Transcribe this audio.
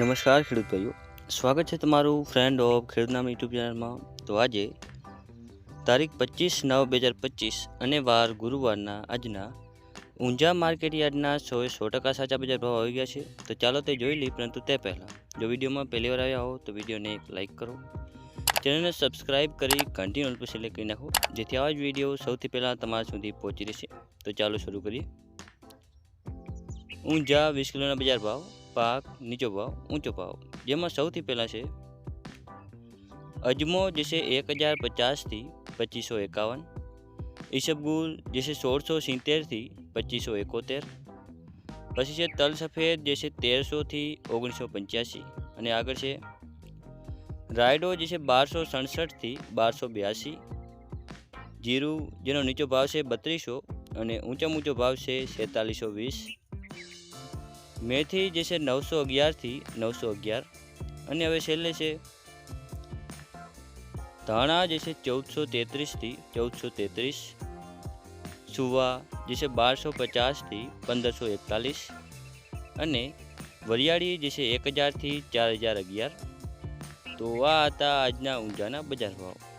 નમસ્કાર, ખેડૂત ભાઈઓ. સ્વાગત છે તમારું ફ્રેન્ડ ઓફ ખેડૂતનામ યુટ્યુબ ચેનલમાં. તો આજે તારીખ પચીસ નવ બે હજાર પચીસ અને વાર ગુરુવારના આજના ઊંઝા માર્કેટ યાર્ડના સોએ સો ટકા સાચા બજાર ભાવ આવી ગયા છે. તો ચાલો તે જોઈ લઈ પરંતુ તે પહેલાં જો વિડીયોમાં પહેલી વાર આવ્યા હો, તો વિડીયોને એક લાઇક કરો. ચેનલને સબસ્ક્રાઇબ કરી નોલ પર સિલેક્ટ કરી નાખો, જેથી આવા જ વીડિયો સૌથી પહેલાં તમારા સુધી પહોંચી રહેશે. તો ચાલો શરૂ કરીએ. ઊંઝા વીસ કિલોના બજાર ભાવ પાક નીચો ભાવ, ઊંચો ભાવ. જેમાં સૌથી પહેલાં છે અજમો, જે છે એક હજાર પચાસથી પચીસો એકાવન ઈસબગુલ, જે છે સોળસો સિત્તેરથી પચીસો એકોતેર પછી છે તલ સફેદ જે છે તેરસોથી ઓગણીસો પંચ્યાસી અને આગળ છે રાયડો, જે છે બારસો સડસઠથી બારસો બ્યાસી જીરું, જેનો નીચો ભાવ છે બત્રીસો અને ઊંચામાં ઊંચો ભાવ છે છેતાલીસો વીસ મેથી જે છે નવસો અગિયારથી નવસો અગિયાર. અને હવે છેલ્લે છે ધાણા જે છે ચૌદસો તેત્રીસથી ચૌદસો તેત્રીસ. સુવા જે છે બારસો પચાસથી પંદરસો એકતાલીસ. અને વરિયાળી જે છે એક હજારથી ચાર હજાર અગિયાર. તો આ હતા આજના ઊંઝાના બજાર ભાવ.